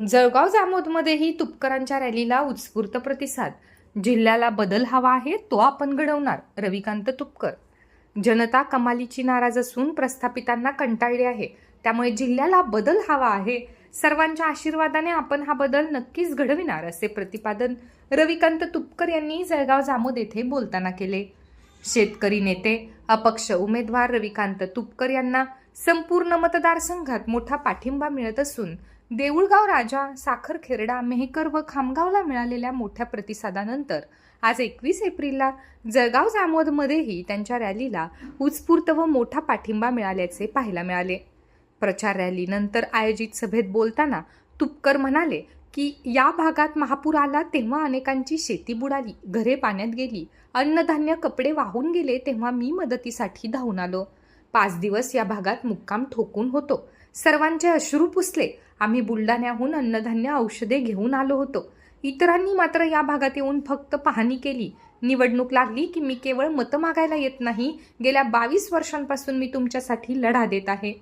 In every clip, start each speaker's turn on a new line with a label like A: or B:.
A: जळगाव जामोदमध्येही तुपकरांच्या रॅलीला उत्स्फूर्त प्रतिसाद. जिल्ह्याला बदल हवा आहे तो आपण घडवणार रविकांत तुपकर. जनता कमालीची नाराज असून प्रस्थापितांना कंटाळली आहे. त्यामुळे जिल्ह्याला बदल हवा आहे. सर्वांच्या आशीर्वादाने आपण हा बदल नक्कीच घडविणार असे प्रतिपादन रविकांत तुपकर यांनी जळगाव जामोद येथे बोलताना केले. शेतकरी नेते अपक्ष उमेदवार रविकांत तुपकर यांना संपूर्ण मतदारसंघात मोठा पाठिंबा मिळत असून देऊळगाव राजा साखरखेरडा मेहकर व खामगावला मिळालेल्या मोठ्या प्रतिसादानंतर आज एकवीस एप्रिलला जळगाव जामोदमध्येही त्यांच्या रॅलीला उत्स्फूर्त व मोठा पाठिंबा मिळाल्याचे पाहायला मिळाले. प्रचार रॅलीनंतर आयोजित सभेत बोलताना तुपकर म्हणाले की या भागात महापूर आला तेव्हा अनेकांची शेती बुडाली घरे पाण्यात गेली अन्नधान्य कपडे वाहून गेले तेव्हा मी मदतीसाठी धावून आलो. पाच दिवस या भागात मुक्काम ठोकून होतो. सर्वांचे अश्रू पुसले. आम्ही बुलढाण्याहून अन्नधान्य औषधे घेऊन आलो होतो. इतरांनी मात्र या भागात येऊन फक्त पाहणी केली. निवडणूक लागली की मी केवळ मतं मागायला येत नाही. गेल्या बावीस वर्षांपासून मी तुमच्यासाठी लढा देत आहे.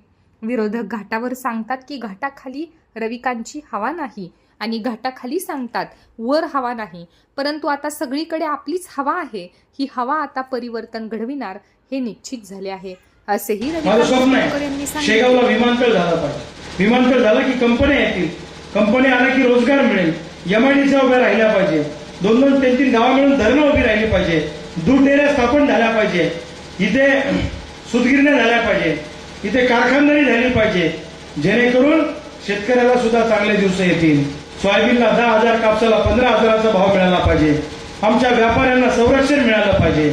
A: विरोधक घाटावर सांगतात की घाटाखाली रविकांची हवा नाही आणि घाटाखाली सांगतात वर हवा नाही. परंतु आता सगळीकडे आपलीच हवा आहे. ही हवा आता परिवर्तन घडविणार हे निश्चित झाले आहे. असेही
B: माझं स्वप्न आहे शेगावला विमानतळ झाला पाहिजे. विमानतळ झालं की कंपन्या येतील. कंपनी आल्या की रोजगार मिळेल. एमआयडीसी उभ्या राहिल्या पाहिजे. दोन दोन तीन तीन गावा मिळून धरणं उभी राहिली पाहिजे. दूध डेऱ्या स्थापन झाल्या पाहिजे. इथे सुतगिरण्या झाल्या पाहिजे. इथे कारखानदारी झाली पाहिजे. जेणेकरून शेतकऱ्याला सुद्धा चांगले दिवस येतील. सोयाबीनला दहा हजार कापसाला पंधरा हजाराचा भाव मिळाला पाहिजे. आमच्या व्यापाऱ्यांना संरक्षण मिळालं पाहिजे.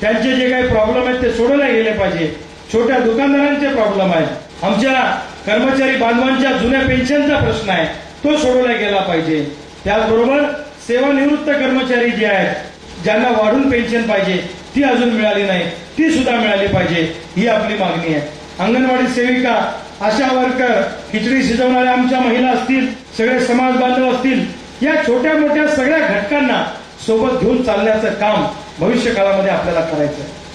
B: त्यांचे जे काही प्रॉब्लेम आहेत ते सोडवले गेले पाहिजे. छोट्या दुकानदारांचे प्रॉब्लेम आहेत. आमच्या कर्मचारी बांधवांच्या जुन्या पेन्शनचा प्रश्न आहे. तो सोडवला गेला पाहिजे. त्याचबरोबर सेवानिवृत्त कर्मचारी जे आहेत ज्यांना वाढून पेन्शन पाहिजे ती अजून मिळाली नाही. ती सुद्धा मिळाली पाहिजे. ही आपली मागणी आहे. अंगणवाडी सेविका आशा वर्कर खिचडी शिजवणाऱ्या आमच्या महिला असतील सगळे समाज बांधव असतील या छोट्या मोठ्या सगळ्या घटकांना सोबत घेऊन चालण्याचं काम भविष्य काळामध्ये आपल्याला करायचं आहे.